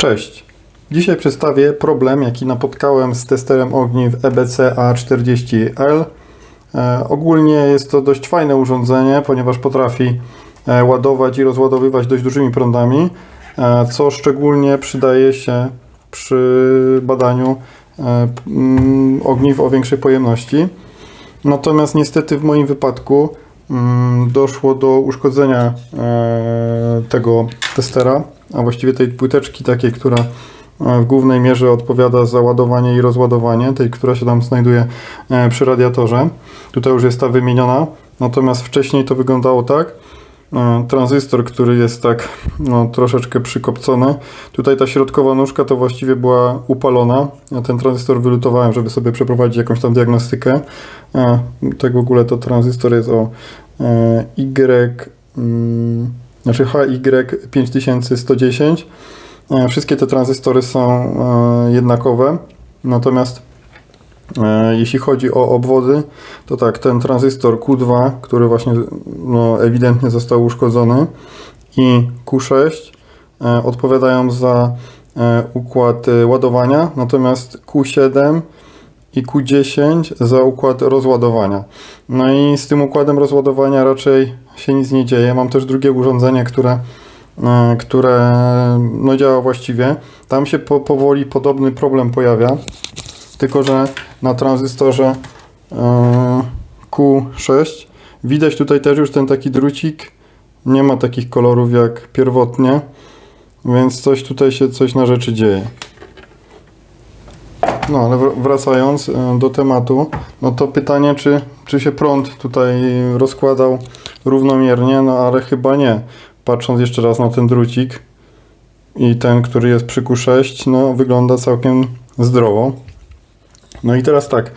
Cześć. Dzisiaj przedstawię problem, jaki napotkałem z testerem ogniw EBC A40L. E, ogólnie jest to dość fajne urządzenie, ponieważ potrafi e, ładować i rozładowywać dość dużymi prądami, e, co szczególnie przydaje się przy badaniu ogniw o większej pojemności. Natomiast niestety w moim wypadku mm, doszło do uszkodzenia tego testera, a właściwie tej płyteczki takiej, która e, w głównej mierze odpowiada za ładowanie i rozładowanie, tej, która się tam znajduje e, przy radiatorze. Tutaj już jest ta wymieniona, natomiast wcześniej to wyglądało tak. E, Tranzystor, który jest tak no, troszeczkę przykopcony. Tutaj ta środkowa nóżka to właściwie była upalona. Ja ten tranzystor wylutowałem, żeby sobie przeprowadzić jakąś tam diagnostykę. Tak w ogóle to tranzystor jest o Y, mm, znaczy HY5110. E, Wszystkie te tranzystory są e, jednakowe, natomiast e, jeśli chodzi o obwody, to tak, ten tranzystor Q2, który właśnie no, ewidentnie został uszkodzony i Q6 e, odpowiadają za układ ładowania, natomiast Q7 i Q10 za układ rozładowania. No i z tym układem rozładowania raczej się nic nie dzieje. Mam też drugie urządzenie, które, e, które no, działa właściwie. Tam się po, powoli podobny problem pojawia, tylko że na tranzystorze e, Q6 widać tutaj też już ten taki drucik. Nie ma takich kolorów jak pierwotnie, więc coś tutaj się coś na rzeczy dzieje. No, ale wr- wracając e, do tematu, no to pytanie, czy, czy się prąd tutaj rozkładał równomiernie, no ale chyba nie. Patrząc jeszcze raz na ten drucik i ten, który jest przy Q6, no wygląda całkiem zdrowo. No i teraz tak,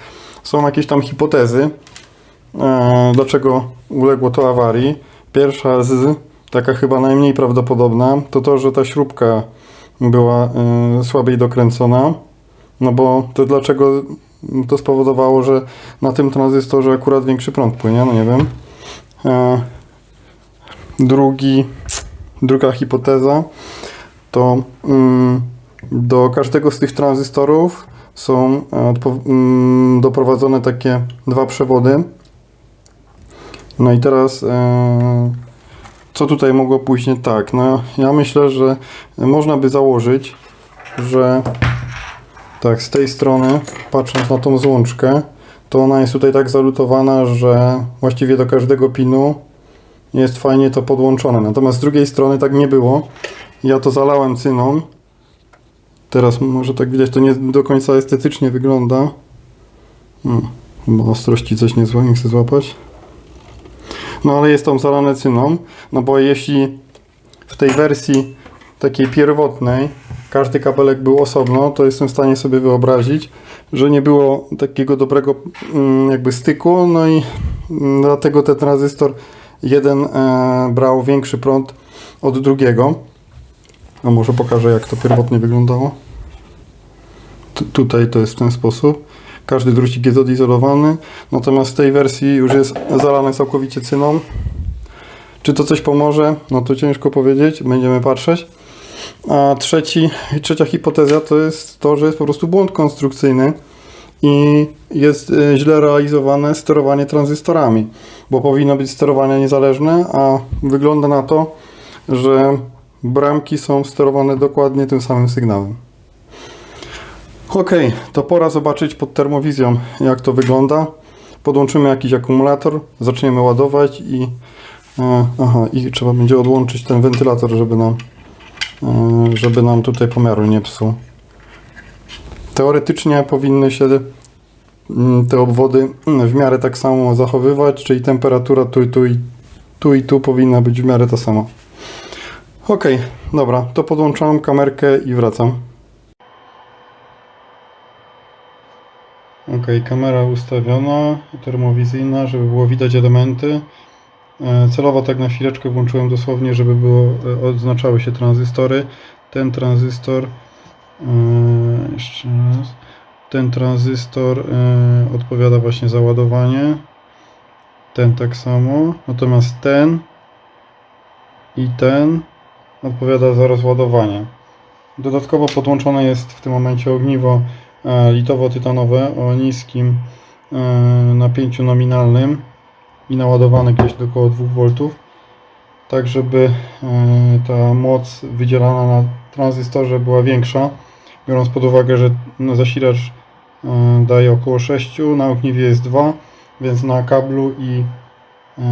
są jakieś tam hipotezy, e, dlaczego uległo to awarii. Pierwsza z, taka chyba najmniej prawdopodobna, to to, że ta śrubka była e, słabiej dokręcona. No bo to dlaczego to spowodowało, że na tym tranzystorze akurat większy prąd płynie, no nie wiem. E, drugi, druga hipoteza to mm, do każdego z tych tranzystorów są e, mm, doprowadzone takie dwa przewody. No i teraz e, co tutaj mogło pójść nie tak? No ja myślę, że można by założyć, że tak, z tej strony, patrząc na tą złączkę, to ona jest tutaj tak zalutowana, że właściwie do każdego pinu jest fajnie to podłączone. Natomiast z drugiej strony tak nie było. Ja to zalałem cyną. Teraz może tak widać, to nie do końca estetycznie wygląda. Hmm, chyba ostrości coś niezłe, nie chcę złapać. No ale jest tam zalane cyną, no bo jeśli w tej wersji takiej pierwotnej każdy kabelek był osobno, to jestem w stanie sobie wyobrazić, że nie było takiego dobrego mm, jakby styku, no i mm, dlatego ten tranzystor jeden e, brał większy prąd od drugiego. A może pokażę jak to pierwotnie wyglądało. Tu- tutaj to jest w ten sposób. Każdy drucik jest odizolowany, natomiast w tej wersji już jest zalany całkowicie cyną. Czy to coś pomoże? No to ciężko powiedzieć, będziemy patrzeć. A trzeci, trzecia hipoteza to jest to, że jest po prostu błąd konstrukcyjny i jest e, źle realizowane sterowanie tranzystorami, bo powinno być sterowanie niezależne, a wygląda na to, że bramki są sterowane dokładnie tym samym sygnałem. Ok, to pora zobaczyć pod termowizją, jak to wygląda. Podłączymy jakiś akumulator, zaczniemy ładować i, e, aha, i trzeba będzie odłączyć ten wentylator, żeby nam żeby nam tutaj pomiaru nie psuł. Teoretycznie powinny się mm, te obwody w miarę tak samo zachowywać, czyli temperatura tu tu i tu, i tu powinna być w miarę ta sama. Ok, dobra, to podłączam kamerkę i wracam. Ok, kamera ustawiona, termowizyjna, żeby było widać elementy. E, Celowo tak na chwileczkę włączyłem dosłownie, żeby było, e, odznaczały się tranzystory. Ten tranzystor, e, jeszcze raz, ten tranzystor odpowiada właśnie za ładowanie. Ten tak samo, natomiast ten i ten odpowiada za rozładowanie. Dodatkowo podłączone jest w tym momencie ogniwo litowo-tytanowe o niskim napięciu nominalnym i naładowane gdzieś do około 2 V, tak żeby e, ta moc wydzielana na tranzystorze była większa, biorąc pod uwagę, że no, zasilacz e, daje około 6, na ogniwie jest 2, więc na kablu i, e,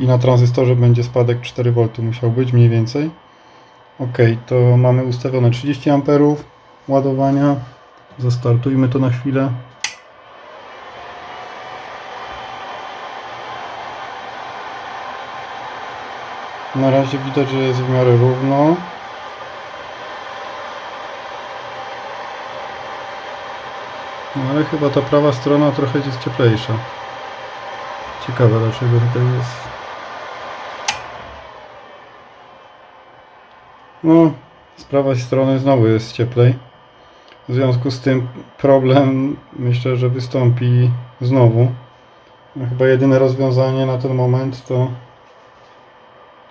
i na tranzystorze będzie spadek 4 V musiał być mniej więcej. Ok, to mamy ustawione 30 A ładowania. Zastartujmy to na chwilę. Na razie widać, że jest w miarę równo. No ale chyba ta prawa strona trochę jest cieplejsza. Ciekawe dlaczego tutaj jest. No, z prawej strony znowu jest cieplej. W związku z tym problem myślę, że wystąpi znowu. No, chyba jedyne rozwiązanie na ten moment to, to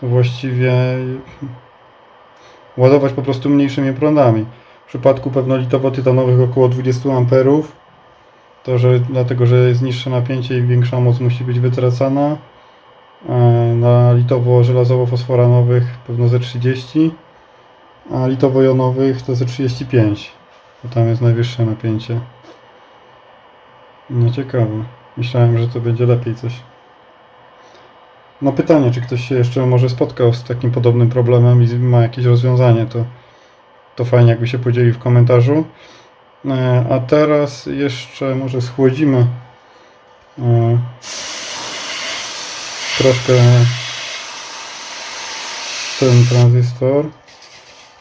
właściwie ładować po prostu mniejszymi prądami. W przypadku pewno litowo-tytanowych około 20 A, to że dlatego, że jest niższe napięcie i większa moc musi być wytracana. E, Na litowo-żelazowo-fosforanowych pewno ze 30 a litowo-jonowych to ze 35, bo tam jest najwyższe napięcie. No ciekawe. Myślałem, że to będzie lepiej coś. No pytanie, czy ktoś się jeszcze może spotkał z takim podobnym problemem i ma jakieś rozwiązanie, to, to fajnie jakby się podzielił w komentarzu. E, A teraz jeszcze może schłodzimy e, troszkę ten tranzystor.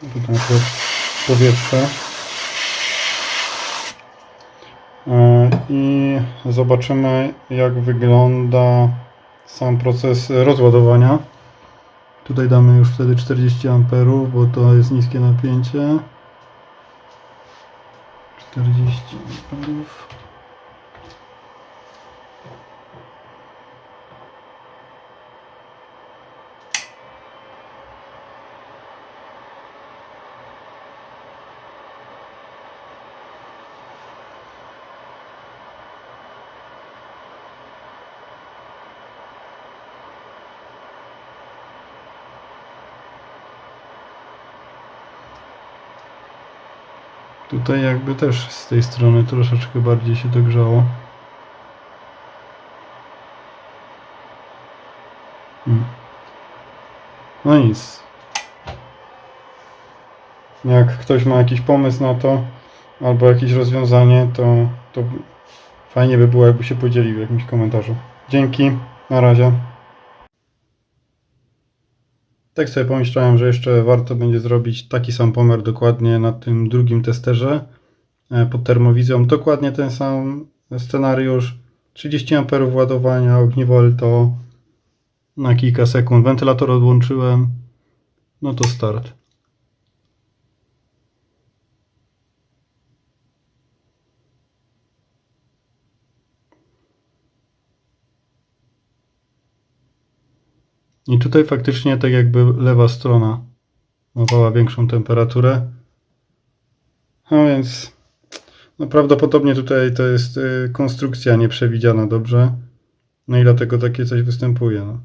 Tutaj powietrze. E, I zobaczymy jak wygląda sam proces rozładowania. Tutaj damy już wtedy 40 A, bo to jest niskie napięcie. 40 amperów. Tutaj jakby też z tej strony troszeczkę bardziej się dogrzało. Hmm. No nic. Jak ktoś ma jakiś pomysł na to, albo jakieś rozwiązanie, to, to fajnie by było, jakby się podzielił w jakimś komentarzu. Dzięki, na razie. Tak sobie pomyślałem, że jeszcze warto będzie zrobić taki sam pomiar dokładnie na tym drugim testerze e, pod termowizją. Dokładnie ten sam scenariusz. 30 A ładowania, ogniwo LTO na kilka sekund. Wentylator odłączyłem. No to start. I tutaj faktycznie tak jakby lewa strona łapała większą temperaturę. No więc no prawdopodobnie tutaj to jest y, konstrukcja nieprzewidziana dobrze. No i dlatego takie coś występuje. No.